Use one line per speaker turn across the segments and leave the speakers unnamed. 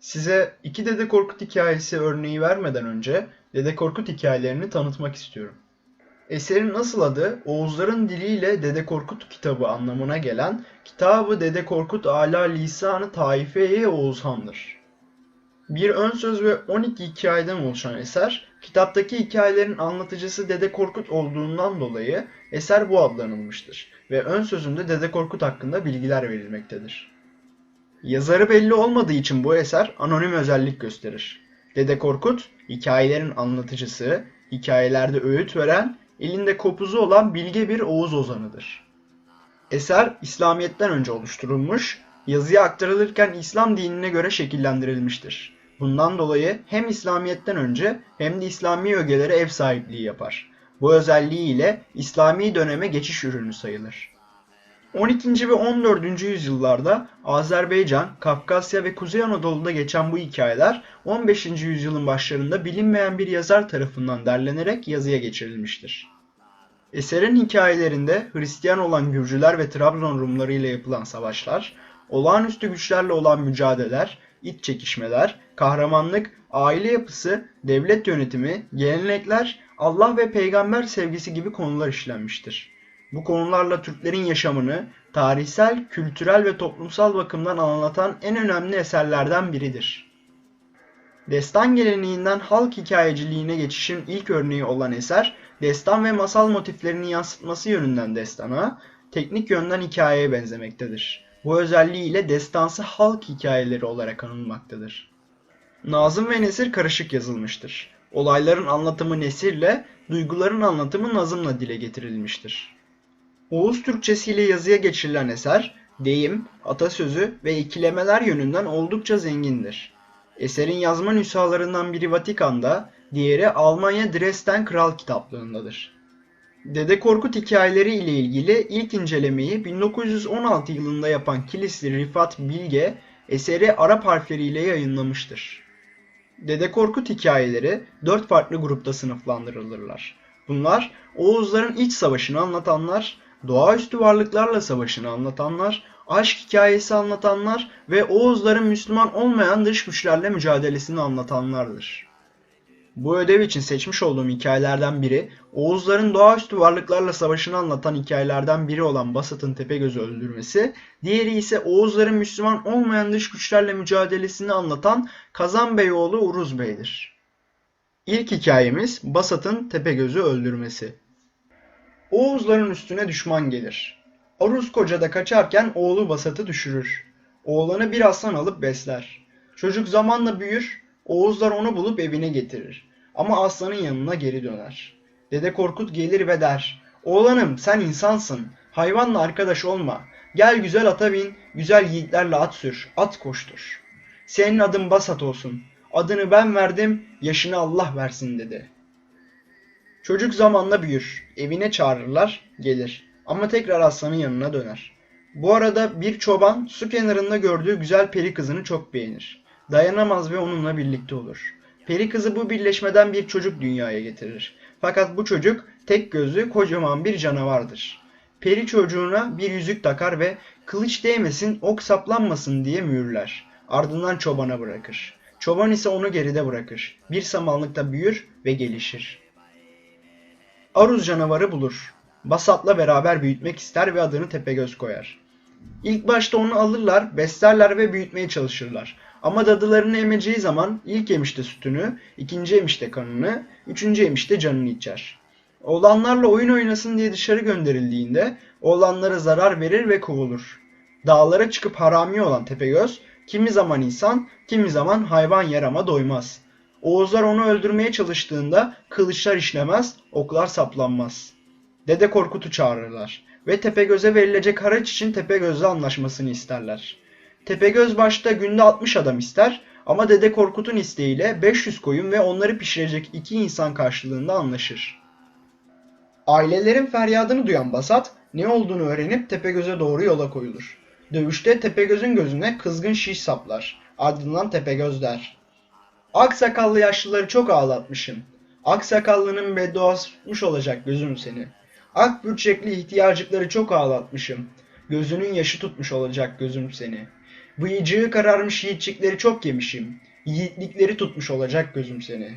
Size iki Dede Korkut hikayesi örneği vermeden önce Dede Korkut hikayelerini tanıtmak istiyorum. Eserin asıl adı Oğuzların diliyle Dede Korkut kitabı anlamına gelen Kitabı Dede Korkut Ala Lisanı Taife-i Oğuzhan'dır. Bir ön söz ve 12 hikayeden oluşan eser, kitaptaki hikayelerin anlatıcısı Dede Korkut olduğundan dolayı eser bu adla anılmıştır ve ön sözünde Dede Korkut hakkında bilgiler verilmektedir. Yazarı belli olmadığı için bu eser anonim özellik gösterir. Dede Korkut, hikayelerin anlatıcısı, hikayelerde öğüt veren, elinde kopuzu olan bilge bir Oğuz ozanıdır. Eser, İslamiyet'ten önce oluşturulmuş, yazıya aktarılırken İslam dinine göre şekillendirilmiştir. Bundan dolayı hem İslamiyet'ten önce hem de İslami ögelere ev sahipliği yapar. Bu özelliğiyle İslami döneme geçiş ürünü sayılır. 12. ve 14. yüzyıllarda Azerbaycan, Kafkasya ve Kuzey Anadolu'da geçen bu hikayeler 15. yüzyılın başlarında bilinmeyen bir yazar tarafından derlenerek yazıya geçirilmiştir. Eserin hikayelerinde Hristiyan olan Gürcüler ve Trabzon Rumları ile yapılan savaşlar, olağanüstü güçlerle olan mücadeleler, iç çekişmeler, kahramanlık, aile yapısı, devlet yönetimi, gelenekler, Allah ve peygamber sevgisi gibi konular işlenmiştir. Bu konularla Türklerin yaşamını tarihsel, kültürel ve toplumsal bakımdan anlatan en önemli eserlerden biridir. Destan geleneğinden halk hikayeciliğine geçişin ilk örneği olan eser, destan ve masal motiflerini yansıtması yönünden destana, teknik yönden hikayeye benzemektedir. Bu özelliğiyle destansı halk hikayeleri olarak anılmaktadır. Nazım ve nesir karışık yazılmıştır. Olayların anlatımı nesirle, duyguların anlatımı nazımla dile getirilmiştir. Oğuz Türkçesiyle yazıya geçirilen eser, deyim, atasözü ve ikilemeler yönünden oldukça zengindir. Eserin yazma nüshalarından biri Vatikan'da, diğeri Almanya Dresden Kral Kitaplığındadır. Dede Korkut hikayeleri ile ilgili ilk incelemeyi 1916 yılında yapan Kilisli Rifat Bilge, eseri Arap harfleriyle yayınlamıştır. Dede Korkut hikayeleri dört farklı grupta sınıflandırılırlar. Bunlar Oğuzların iç savaşını anlatanlar, doğaüstü varlıklarla savaşını anlatanlar, aşk hikayesi anlatanlar ve Oğuzların Müslüman olmayan dış güçlerle mücadelesini anlatanlardır. Bu ödev için seçmiş olduğum hikayelerden biri, Oğuzların doğaüstü varlıklarla savaşını anlatan hikayelerden biri olan Basat'ın Tepegöz'ü öldürmesi, diğeri ise Oğuzların Müslüman olmayan dış güçlerle mücadelesini anlatan Kazan Beyoğlu Uruz Bey'dir. İlk hikayemiz Basat'ın Tepegöz'ü öldürmesi. Oğuzların üstüne düşman gelir. Aruz Koca da kaçarken oğlu Basat'ı düşürür. Oğlanı bir aslan alıp besler. Çocuk zamanla büyür, Oğuzlar onu bulup evine getirir. Ama aslanın yanına geri döner. Dede Korkut gelir ve der. Oğlanım sen insansın. Hayvanla arkadaş olma. Gel güzel ata bin, güzel yiğitlerle at sür, at koştur. Senin adın Basat olsun. Adını ben verdim, yaşını Allah versin dedi. Çocuk zamanla büyür. Evine çağırırlar, gelir. Ama tekrar aslanın yanına döner. Bu arada bir çoban su kenarında gördüğü güzel peri kızını çok beğenir. Dayanamaz ve onunla birlikte olur. Peri kızı bu birleşmeden bir çocuk dünyaya getirir. Fakat bu çocuk tek gözlü kocaman bir canavardır. Peri çocuğuna bir yüzük takar ve kılıç değmesin, ok saplanmasın diye mühürler. Ardından çobana bırakır. Çoban ise onu geride bırakır. Bir samanlıkta büyür ve gelişir. Aruz canavarı bulur. Basat'la beraber büyütmek ister ve adını Tepegöz koyar. İlk başta onu alırlar, beslerler ve büyütmeye çalışırlar. Ama dadılarını emeceği zaman ilk emişte sütünü, ikinci emişte kanını, üçüncü emişte canını içer. Oğlanlarla oyun oynasın diye dışarı gönderildiğinde oğlanlara zarar verir ve kovulur. Dağlara çıkıp harami olan Tepegöz, kimi zaman insan, kimi zaman hayvan yer ama doymaz. Oğuzlar onu öldürmeye çalıştığında kılıçlar işlemez, oklar saplanmaz. Dede Korkut'u çağırırlar ve Tepegöz'e verilecek haraç için Tepegöz'le anlaşmasını isterler. Tepegöz başta günde 60 adam ister ama Dede Korkut'un isteğiyle 500 koyun ve onları pişirecek iki insan karşılığında anlaşır. Ailelerin feryadını duyan Basat ne olduğunu öğrenip Tepegöz'e doğru yola koyulur. Dövüşte Tepegöz'ün gözüne kızgın şiş saplar. Ardından Tepegöz der. Aksakallı yaşlıları çok ağlatmışım. Aksakallının bedduası tutmuş olacak gözüm seni. Ak bürçekli ihtiyacıkları çok ağlatmışım. Gözünün yaşı tutmuş olacak gözüm seni. Bıyıcığı kararmış yiğitçikleri çok yemişim. Yiğitlikleri tutmuş olacak gözüm seni.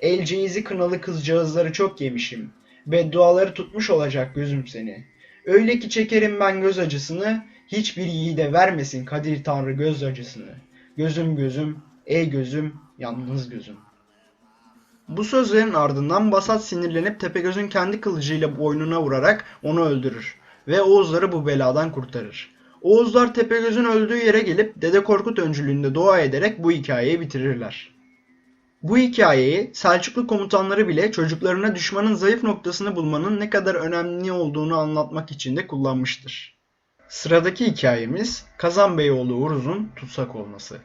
El ceyizi kınalı kızcağızları çok yemişim. Bedduaları tutmuş olacak gözüm seni. Öyle ki çekerim ben göz acısını, hiçbir yiğide vermesin Kadir Tanrı göz acısını. Gözüm gözüm, ey gözüm, yalnız gözüm. Bu sözlerin ardından Basat sinirlenip Tepegöz'ün kendi kılıcıyla boynuna vurarak onu öldürür ve Oğuzları bu beladan kurtarır. Oğuzlar Tepegöz'ün öldüğü yere gelip Dede Korkut öncülüğünde dua ederek bu hikayeyi bitirirler. Bu hikayeyi Selçuklu komutanları bile çocuklarına düşmanın zayıf noktasını bulmanın ne kadar önemli olduğunu anlatmak için de kullanmıştır. Sıradaki hikayemiz Kazan Beyoğlu Uruz'un tutsak olması.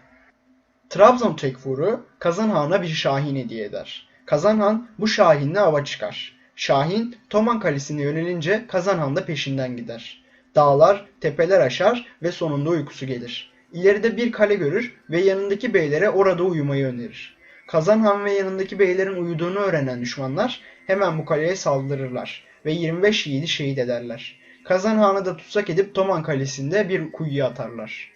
Trabzon tekfuru Kazan Han'a bir şahin hediye eder. Kazan Han bu şahinle ava çıkar. Şahin Toman Kalesi'ne yönelince Kazan Han da peşinden gider. Dağlar, tepeler aşar ve sonunda uykusu gelir. İleride bir kale görür ve yanındaki beylere orada uyumayı önerir. Kazan Han ve yanındaki beylerin uyuduğunu öğrenen düşmanlar hemen bu kaleye saldırırlar ve 25 yiğidi şehit ederler. Kazan Han'ı da tutsak edip Toman Kalesi'nde bir kuyuya atarlar.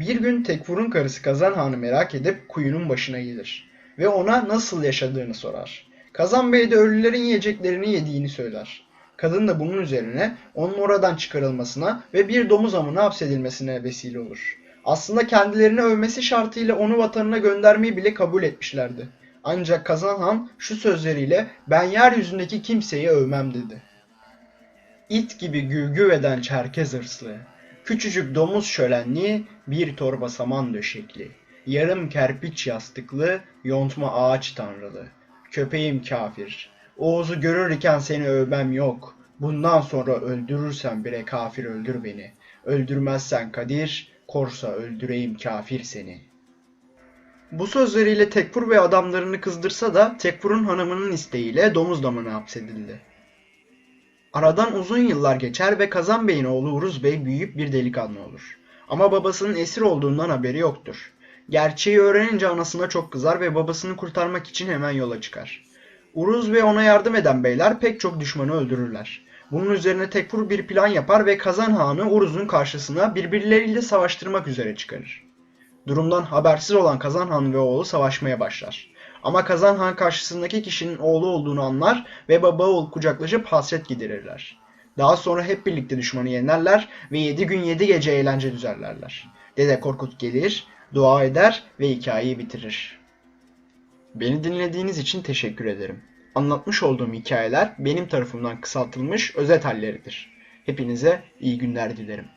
Bir gün Tekfur'un karısı Kazan Han'ı merak edip kuyunun başına gelir ve ona nasıl yaşadığını sorar. Kazan Bey de ölülerin yiyeceklerini yediğini söyler. Kadın da bunun üzerine onun oradan çıkarılmasına ve bir domuz amına hapsedilmesine vesile olur. Aslında kendilerini övmesi şartıyla onu vatanına göndermeyi bile kabul etmişlerdi. Ancak Kazan Han şu sözleriyle ben yeryüzündeki kimseyi övmem dedi. İt gibi gülgü eden Çerkez hırslı, küçücük domuz şölenli, bir torba saman döşekli, yarım kerpiç yastıklı, yontma ağaç tanrılı, köpeğim kafir, Oğuz'u görürken seni övmem yok, bundan sonra öldürürsen bire kafir öldür beni, öldürmezsen Kadir, korsa öldüreyim kafir seni. Bu sözleriyle Tekfur ve adamlarını kızdırsa da Tekfur'un hanımının isteğiyle domuz damına hapsedildi. Aradan uzun yıllar geçer ve Kazan Bey'in oğlu Uruz Bey büyüyüp bir delikanlı olur. Ama babasının esir olduğundan haberi yoktur. Gerçeği öğrenince anasına çok kızar ve babasını kurtarmak için hemen yola çıkar. Uruz ve ona yardım eden beyler pek çok düşmanı öldürürler. Bunun üzerine Tekfur bir plan yapar ve Kazan Han'ı Uruz'un karşısına birbirleriyle savaştırmak üzere çıkarır. Durumdan habersiz olan Kazan Han ve oğlu savaşmaya başlar. Ama Kazan Han karşısındaki kişinin oğlu olduğunu anlar ve baba oğul kucaklaşıp hasret giderirler. Daha sonra hep birlikte düşmanı yenerler ve 7 gün 7 gece eğlence düzenlerler. Dede Korkut gelir, dua eder ve hikayeyi bitirir. Beni dinlediğiniz için teşekkür ederim. Anlatmış olduğum hikayeler benim tarafımdan kısaltılmış özet halleridir. Hepinize iyi günler dilerim.